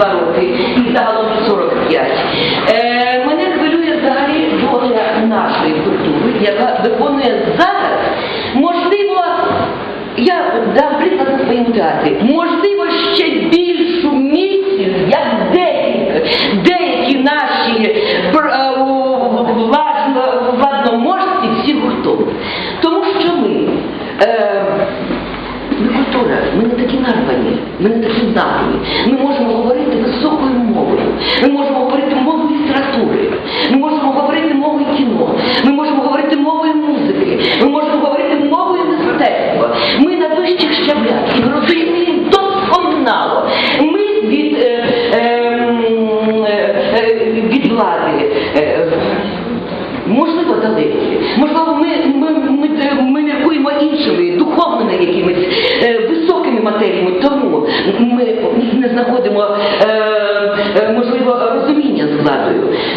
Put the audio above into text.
два роки і загалом 45. Е, мене хвилює взагалі доля нашої культури, яка виконує зараз, можливо, я дам приклад на своєму театрі, можливо, ще більшу місію, як деякі, деякі наші е, владноможці всі гуртом. Тому що ми. Е, від влади. е, Можливо, далекі. Можливо, ми, ми, ми, ми міркуємо іншими, духовними якимись е, високими матеріями, тому ми не знаходимо е,